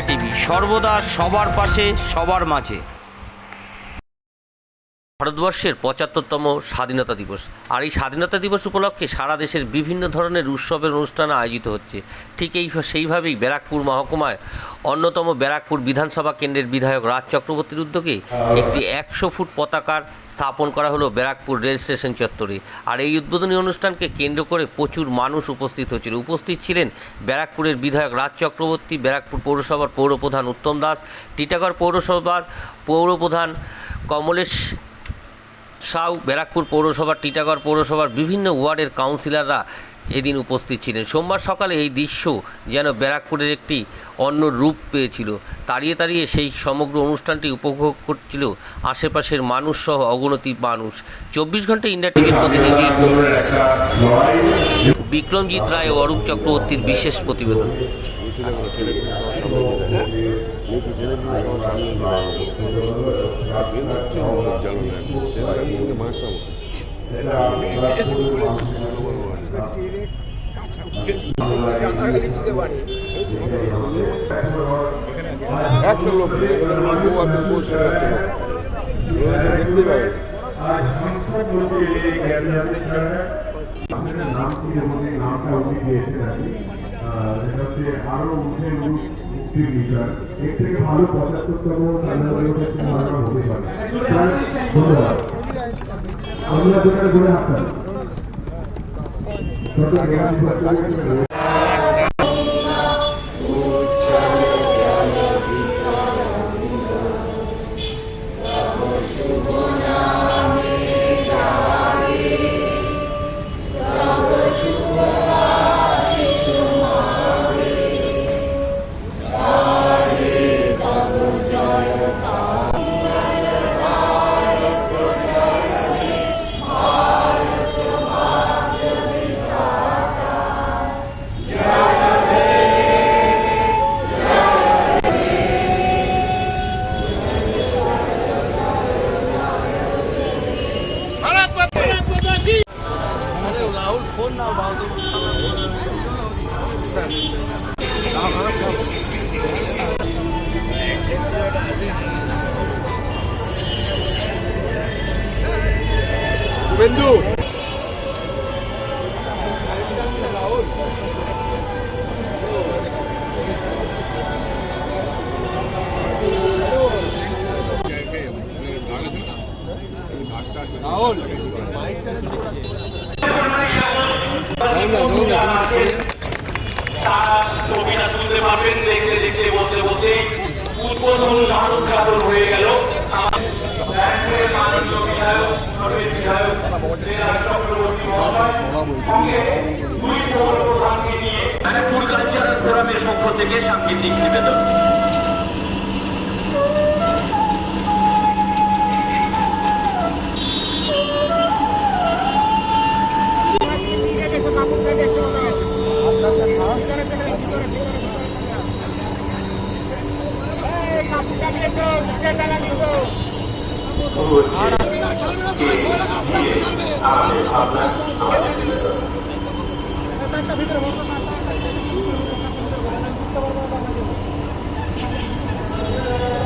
India TV, সর্বদা সবার পাশে, সবার মাঝে। ভারতবর্ষের পঁচাত্তরতম স্বাধীনতা দিবস। আর এই স্বাধীনতা দিবস উপলক্ষে সারা দেশের বিভিন্ন ধরনের উৎসবের অনুষ্ঠান আয়োজিত হচ্ছে। ঠিক এই সেইভাবেই ব্যারাকপুর মহকুমায় অন্যতম ব্যারাকপুর বিধানসভা কেন্দ্রের বিধায়ক রাজ চক্রবর্তীর উদ্যোগে একটি একশো ফুট পতাকার স্থাপন করা হলো ব্যারাকপুর রেল স্টেশন চত্বরে। আর এই উদ্বোধনী অনুষ্ঠানকে কেন্দ্র করে প্রচুর মানুষ উপস্থিত হয়েছিল। উপস্থিত ছিলেন ব্যারাকপুরের বিধায়ক রাজ চক্রবর্তী, ব্যারাকপুর পৌরসভার পৌরপ্রধান উত্তম দাস, টিটাগড় পৌরসভার পৌরপ্রধান কমলেশ সাউ, ব্যারাকপুর পৌরসভার, টিটাগড় পৌরসভার বিভিন্ন ওয়ার্ডের কাউন্সিলররা এদিন উপস্থিত ছিলেন। সোমবার সকালে এই দৃশ্য যেন ব্যারাকপুরের একটি অন্য রূপ পেয়েছিল। তাড়িয়ে তাড়িয়ে সেই সমগ্র অনুষ্ঠানটি উপভোগ করছিল আশেপাশের মানুষ সহ অগণতি মানুষ। চব্বিশ ঘণ্টা ইন্ডিয়া টিভির প্রতিনিধি বিক্রমজিৎ রায় ও অরূপ চক্রবর্তীর বিশেষ প্রতিবেদন। বউ আছে বউ দেখতে পারে আর উঠে এর থেকে ভালো পঁচাত্তরতম হতে পারে ধন্যবাদ আমরা যেটা করে আসতাম వెందు থেকে সাংগীতিক নিবেদন। Thank you.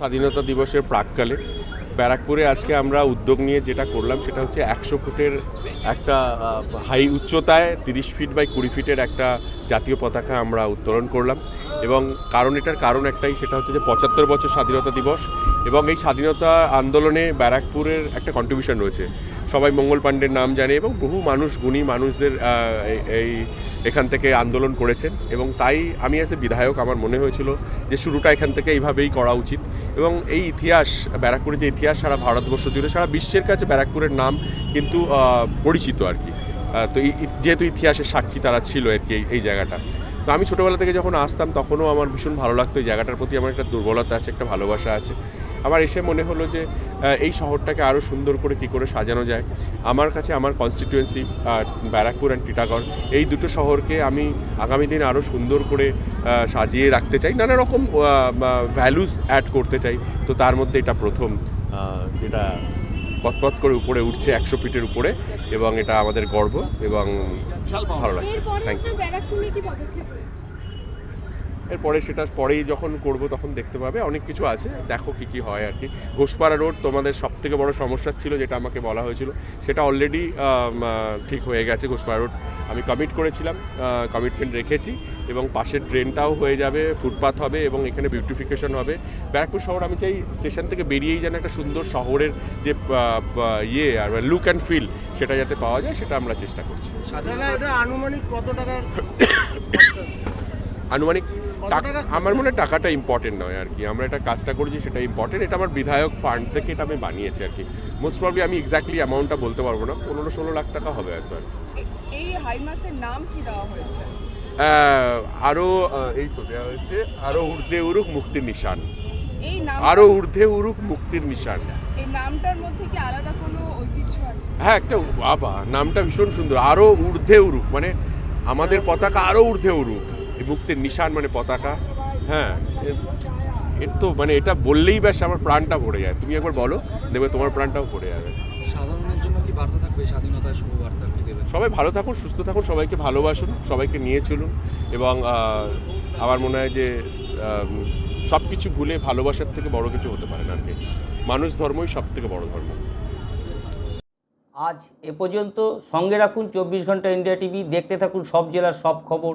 স্বাধীনতা দিবসের প্রাককালে ব্যারাকপুরে আজকে আমরা উদ্যোগ নিয়ে যেটা করলাম সেটা হচ্ছে একশো ফুটের একটা হাই উচ্চতায় তিরিশ ফিট বাই কুড়ি ফিটের একটা জাতীয় পতাকা আমরা উত্তোলন করলাম। এবং কারণ এটার কারণ একটাই, সেটা হচ্ছে যে পঁচাত্তর বছর স্বাধীনতা দিবস এবং এই স্বাধীনতা আন্দোলনে ব্যারাকপুরের একটা কন্ট্রিবিউশন রয়েছে। সবাই মঙ্গল পাণ্ডের নাম জানে এবং বহু মানুষ, গুণী মানুষদের এই- এখান থেকে আন্দোলন করেছেন এবং তাই আমি এসে বিধায়ক আমার মনে হয়েছিল যে শুরুটা এখান থেকে এইভাবেই করা উচিত এবং এই ইতিহাস ব্যারাকপুরের যে ইতিহাস সারা ভারতবর্ষ জুড়ে, সারা বিশ্বের কাছে ব্যারাকপুরের নাম কিন্তু পরিচিত আর কি। তো যেহেতু ইতিহাসের সাক্ষী তারা ছিল আর কি এই জায়গাটা। তো আমি ছোটোবেলা থেকে যখন আসতাম তখনও আমার ভীষণ ভালো লাগতো এই জায়গাটার প্রতি আমার একটা দুর্বলতা আছে, একটা ভালোবাসা আছে। আমার এসে মনে হলো যে এই শহরটাকে আরও সুন্দর করে কী করে সাজানো যায়। আমার কাছে আমার কনস্টিটিউয়েন্সি ব্যারাকপুর অ্যান্ড টিটাগড় এই দুটো শহরকে আমি আগামী দিন আরও সুন্দর করে সাজিয়ে রাখতে চাই। নানা রকম ভ্যালুস অ্যাড করতে চাই। তো তার মধ্যে এটা প্রথম যেটা পথপথ করে উপরে উঠছে একশো ফিটের উপরে এবং এটা আমাদের গর্ব এবং ভালো লাগছে। থ্যাংক ইউ আপনার ব্যারাকপুর নিয়ে কি পদক্ষেপ রয়েছে এরপরে সেটা পরেই যখন করব তখন দেখতে পাবে। অনেক কিছু আছে। দেখো কি কি হয় আর কি। ঘোষপাড়া রোড তোমাদের সব থেকে বড় সমস্যা ছিল যেটা আমাকে বলা হয়েছিল। সেটা অলরেডি ঠিক হয়ে গেছে ঘোষপাড়া রোড। আমি কমিট করেছিলাম কমিটমেন্ট রেখেছি এবং পাশের ট্রেনটাও হয়ে যাবে ফুটপাথ হবে এবং এখানে বিউটিফিকেশন হবে। ব্যারাকপুর শহর আমি চাই স্টেশন থেকে বেরিয়েই যেন একটা সুন্দর শহরের যে ইয়ে আর লুক অ্যান্ড ফিল সেটা যাতে পাওয়া যায় সেটা আমরা চেষ্টা করছি। আনুমানিক কত টাকার আনুমানিক আমার মনে হয় টাকাটা ইম্পর্টেন্ট নয় আর কি। আমরা এটা কাজটা করেছি সেটা ইম্পর্টেন্ট এটা আমার বিধায়ক ফান্ড থেকে এটা আমি বানিয়েছি আর কি। মোস্ট প্রবলি আমি এক্স্যাক্টলি অ্যামাউন্টটা বলতে পারব না। পনেরো ষোলো লাখ টাকা হবে হয়তো আর কি। এই হাইমাসের নাম কি দেওয়া হয়েছে? আহ, আরও এই তো দেওয়া হয়েছে আরও ঊর্ধ্বে উরুক মুক্তির নিশান। এই নাম আরও ঊর্ধ্বে উরুক মুক্তির নিশান। এই নামটার মধ্যে কি আলাদা কোনো ঐতিহ্য আছে? হ্যাঁ একটা বাবা নামটা ভীষণ সুন্দর। আরও ঊর্ধ্বে উরুক মানে আমাদের পতাকা আরও ঊর্ধ্বে উরুক মুক্তির নিশান মানে পতাকা। হ্যাঁ এর তো মানে এটা বললেই ব্যাস আমার প্রাণটা ভরে যায়। তুমি একবার বলো দেখবে তোমার প্রাণটাও ভরে যাবে। সাধারণের জন্য কি বার্তা থাকবে? স্বাধীনতার শুভ বার্তা কি দেবেন সবাই ভালো থাকুন সুস্থ থাকুন সবাইকে ভালোবাসুন সবাইকে নিয়ে চলুন এবং আমার মনে হয় যে সব কিছু ভুলে ভালোবাসার থেকে বড় কিছু হতে পারে না আর কি। মানুষ ধর্মই সব থেকে বড় ধর্ম। আজ এ পর্যন্ত সঙ্গে রাখুন চব্বিশ ঘণ্টা ইন্ডিয়া টিভি দেখতে থাকুন সব জেলার সব খবর।